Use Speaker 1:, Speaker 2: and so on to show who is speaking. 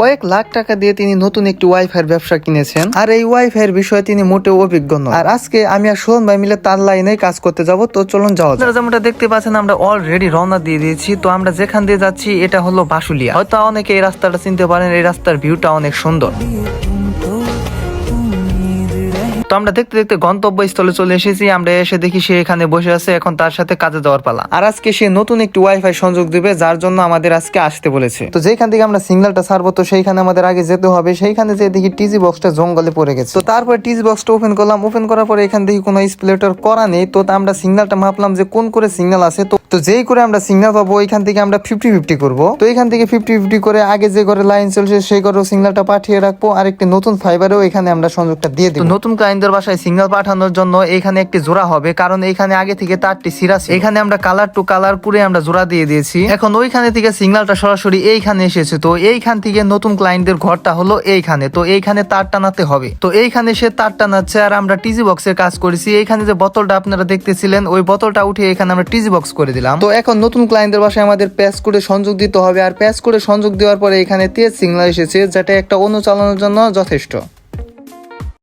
Speaker 1: কয়েক লাখ টাকা দিয়ে তিনি নতুন একটি ওয়াইফাই ব্যবসা কিনেছেন। আর এই ওয়াইফাই এর বিষয়ে তিনি মোটে অভিজ্ঞ নন। আর আজকে আমি আর সোহন ভাই মিলে তার লাইনে কাজ করতে যাব, তো চলুন যাওয়া যাক। যেমনটা দেখতে পাচ্ছেন, আমরা অলরেডি রওনা দিয়ে দিয়েছি। তো আমরা যেখান দিয়ে যাচ্ছি, এটা হলো বাসুলিয়া। হয়তো অনেকে এই রাস্তাটা চিনতে পারেন, এই রাস্তার ভিউটা অনেক সুন্দর। তো আমরা দেখতে দেখতে গন্তব্য স্থলে চলে এসেছি। আমরা এসে দেখি সে এখানে বসে আছে, এখন তার সাথে কাজে যাওয়ার পালা। আর আজকে সে নতুন একটি ওয়াইফাই সংযোগ দিবে, যার জন্য আমাদের আজকে আসতে বলেছে। তো যেখান থেকে আমরা সিগন্যালটা ছাড়বো, তো সেইখানে আমাদের আগে যেতে হবে। সেইখানে যে দেখি টিজি বক্সটা জঙ্গলে পড়ে গেছে। তো তারপরে টিজি বক্সটা ওপেন করলাম। ওপেন করার পরে এখান থেকে কোনো স্প্লেটার করা নেই। তা আমরা সিগন্যালটা মাপলাম যে কোন করে সিগন্যাল আছে। তো তো যেই করে আমরা সিগন্যাল পাবো ওইখান থেকে আমরা ফিফটি ফিফটি করব। তো এখান থেকে ফিফটি ফিফটি করে আগে যে ঘরে লাইন চলছে সেই ঘরেও সিগন্যালটা পাঠিয়ে রাখব। আর একটি নতুন ফাইবারেও এখানে আমরা সংযোগটা দিয়ে দিব। নতুন ক্লায়েন্টদের বাসায় সিগন্যাল পাঠানোর জন্য এখানে একটি জোড়া হবে কারণ এখানে আগে থেকে তারটি সিরা ছিল। এখানে আমরা কালার টু কালার পুরে আমরা জোড়া দিয়ে দিয়েছি। এখন ওইখানে থেকে সিগন্যালটা সরাসরি এইখানে এসেছে। তো এইখান থেকে নতুন ক্লায়েন্টদের ঘরটা হলো এইখানে। তো এইখানে তার টানাতে হবে। তো এইখানে সে তার টানাচ্ছে আর আমরা টিজি বক্সের কাজ করেছি। এইখানে যে বোতলটা আপনারা দেখতেছিলেন ওই বোতলটা উঠে এখানে আমরা টিজি বক্স করে দিলাম। তো এখন নতুন ক্লায়েন্টদের বাসায় আমাদের প্যাস করে সংযোগ দিতে হবে। আর প্যাস করে সংযোগ দেওয়ার পরে এখানে তেজ সিগনাল এসেছে, যেটা একটা অনুচালনের জন্য যথেষ্ট।